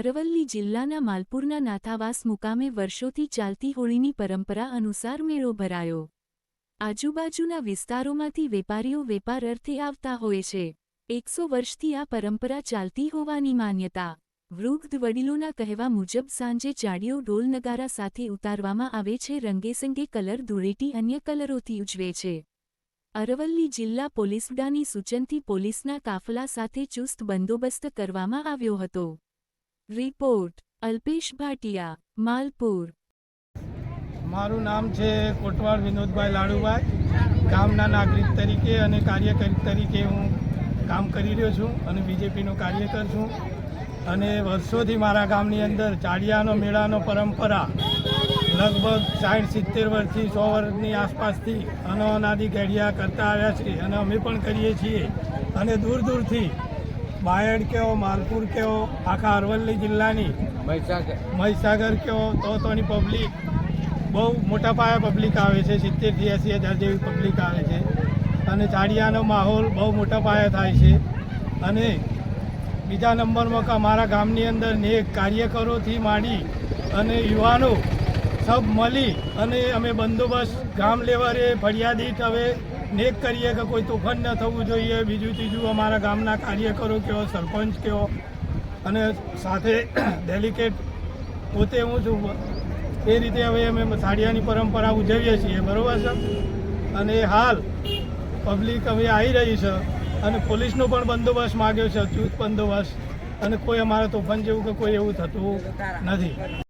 અરવલ્લી જિલ્લાના માલપુરના નાથાવાસ મુકામે વર્ષોથી ચાલતી હોળીની પરંપરા અનુસાર મેળો ભરાયો. આજુબાજુના વિસ્તારોમાંથી વેપારીઓ વેપાર અર્થે આવતા હોય છે. એકસો વર્ષથી આ પરંપરા ચાલતી હોવાની માન્યતા વૃદ્ધ વડીલોના કહેવા મુજબ સાંજે ચાડીઓ ઢોલ નગારા સાથે ઉતારવામાં આવે છે રંગેસંગે કલર ધૂળેટી અન્ય કલરોથી ઉજવે છે. અરવલ્લી જિલ્લા પોલીસ વડાની સૂચનથી પોલીસના કાફલા સાથે ચુસ્ત બંદોબસ્ત કરવામાં આવ્યો હતો. રિપોર્ટ અલ્પેશ ભાટિયા માલપુર મારું નામ છે કોટવાડ વિનોદભાઈ લાડુભાઈ. ગામના નાગરિક તરીકે અને કાર્યકર તરીકે હું કામ કરી રહ્યો છું અને બીજેપીનો કાર્યકર છું. અને વર્ષોથી મારા ગામની અંદર ચાડિયાનો મેળાનો પરંપરા લગભગ સાઠ સિત્તેર વર્ષથી સો વર્ષની આસપાસથી અનાદિ ઘડિયા કરતા આવ્યા છે અને અમે પણ કરીએ છીએ. અને દૂર દૂરથી બાયડ કેવો માલપુર કેવો આખા અરવલ્લી જિલ્લાની? મહીસાગર. કેવો તો તોની પબ્લિક બહુ મોટા પાયે પબ્લિક આવે છે સિત્તેરથી એંસી હજાર જેવી પબ્લિક આવે છે. અને ચાડિયાનો માહોલ બહુ મોટા પાયે થાય છે. અને બીજા નંબરમાં કે અમારા ગામની અંદર નેક કાર્યકરોથી માંડી અને યુવાનો સબ મળી અને અમે બંદોબસ્ત ગામ લેવલે ફરિયાદીત હવે નેક કરીએ કે કોઈ તોફાન ન થવું જોઈએ. બીજું ત્રીજું અમારા ગામના કાર્યકરો કયો, સરપંચ કયો? અને સાથે ડેલિકેટ પોતે હું છું. એ રીતે હવે અમે સાડિયાની પરંપરા ઉજવીએ છીએ. બરાબર છે? અને હાલ પબ્લિક હવે આવી રહી છે અને પોલીસનો પણ બંદોબસ્ત માગ્યો છે અચૂક બંદોબસ્ત. અને કોઈ અમારે તોફાન જેવું કે કોઈ એવું થતું નથી.